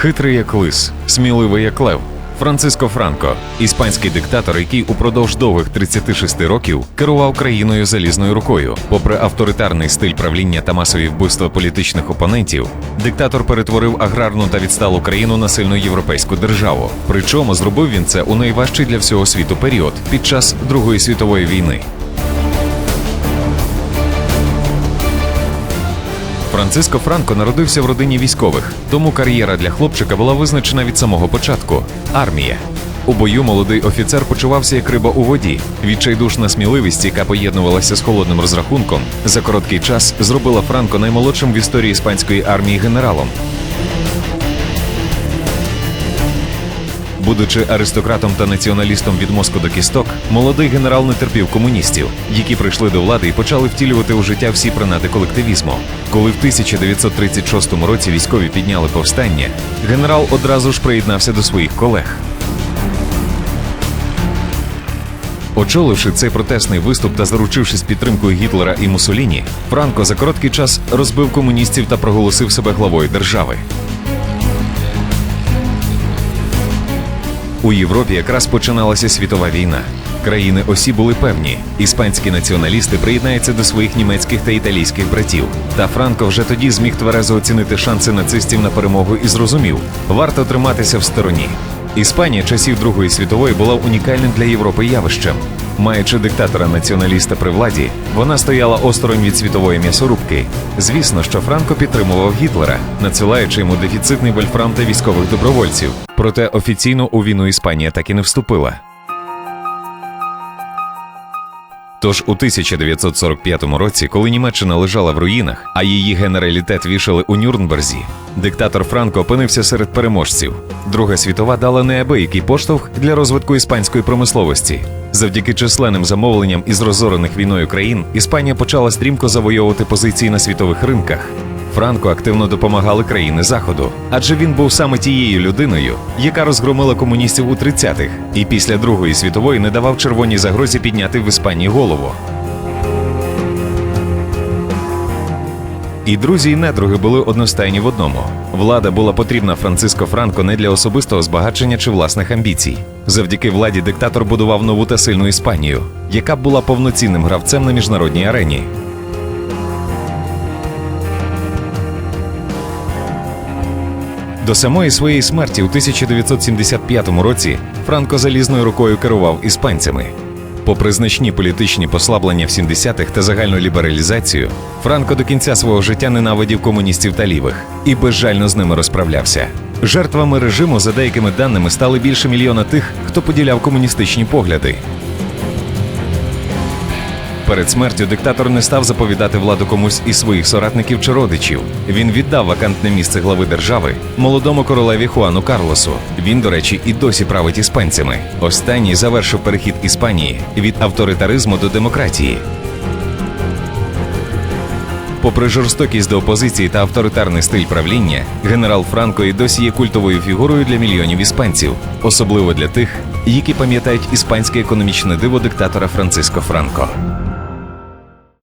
Хитрий як лис, сміливий як лев. Франциско Франко, іспанський диктатор, який упродовж довгих 36 років керував країною залізною рукою. Попри авторитарний стиль правління та масові вбивства політичних опонентів, диктатор перетворив аграрну та відсталу країну на сильну європейську державу. Причому зробив він це у найважчий для всього світу період під час Другої світової війни. Франциско Франко народився в родині військових, тому кар'єра для хлопчика була визначена від самого початку армія. У бою молодий офіцер почувався як риба у воді. Відчайдушна сміливість, яка поєднувалася з холодним розрахунком, за короткий час зробила Франко наймолодшим в історії іспанської армії генералом. Будучи аристократом та націоналістом від мозку до кісток, молодий генерал не терпів комуністів, які прийшли до влади і почали втілювати у життя всі принади колективізму. Коли в 1936 році військові підняли повстання, генерал одразу ж приєднався до своїх колег. Очоливши цей протестний виступ та заручившись підтримкою Гітлера і Муссоліні, Франко за короткий час розбив комуністів та проголосив себе главою держави. У Європі якраз починалася світова війна. Країни осі були певні. Іспанські націоналісти приєднаються до своїх німецьких та італійських братів. Та Франко вже тоді зміг тверезо оцінити шанси нацистів на перемогу і зрозумів, варто триматися в стороні. Іспанія часів Другої світової була унікальним для Європи явищем. Маючи диктатора націоналіста при владі, вона стояла осторонь від світової м'ясорубки. Звісно, що Франко підтримував Гітлера, надсилаючи йому дефіцитний вольфрам та військових добровольців. Проте офіційно у війну Іспанія так і не вступила. Тож у 1945 році, коли Німеччина лежала в руїнах, а її генералітет вішали у Нюрнберзі, диктатор Франко опинився серед переможців. Друга світова дала неабиякий поштовх для розвитку іспанської промисловості. Завдяки численним замовленням із розорених війною країн Іспанія почала стрімко завойовувати позиції на світових ринках. Франко активно допомагали країни Заходу, адже він був саме тією людиною, яка розгромила комуністів у 30-х і після Другої світової не давав червоній загрозі підняти в Іспанії голову. І друзі, і недруги були одностайні в одному. Влада була потрібна Франциско Франко не для особистого збагачення чи власних амбіцій. Завдяки владі диктатор будував нову та сильну Іспанію, яка була повноцінним гравцем на міжнародній арені. До самої своєї смерті у 1975 році Франко залізною рукою керував іспанцями. Попри значні політичні послаблення в 70-х та загальну лібералізацію, Франко до кінця свого життя ненавидів комуністів та лівих і безжально з ними розправлявся. Жертвами режиму, за деякими даними, стали більше мільйона тих, хто поділяв комуністичні погляди. Перед смертю диктатор не став заповідати владу комусь із своїх соратників чи родичів. Він віддав вакантне місце глави держави молодому королеві Хуану Карлосу. Він, до речі, і досі править іспанцями. Останній завершив перехід Іспанії від авторитаризму до демократії. Попри жорстокість до опозиції та авторитарний стиль правління, генерал Франко і досі є культовою фігурою для мільйонів іспанців, особливо для тих, які пам'ятають іспанське економічне диво диктатора Франциско Франко.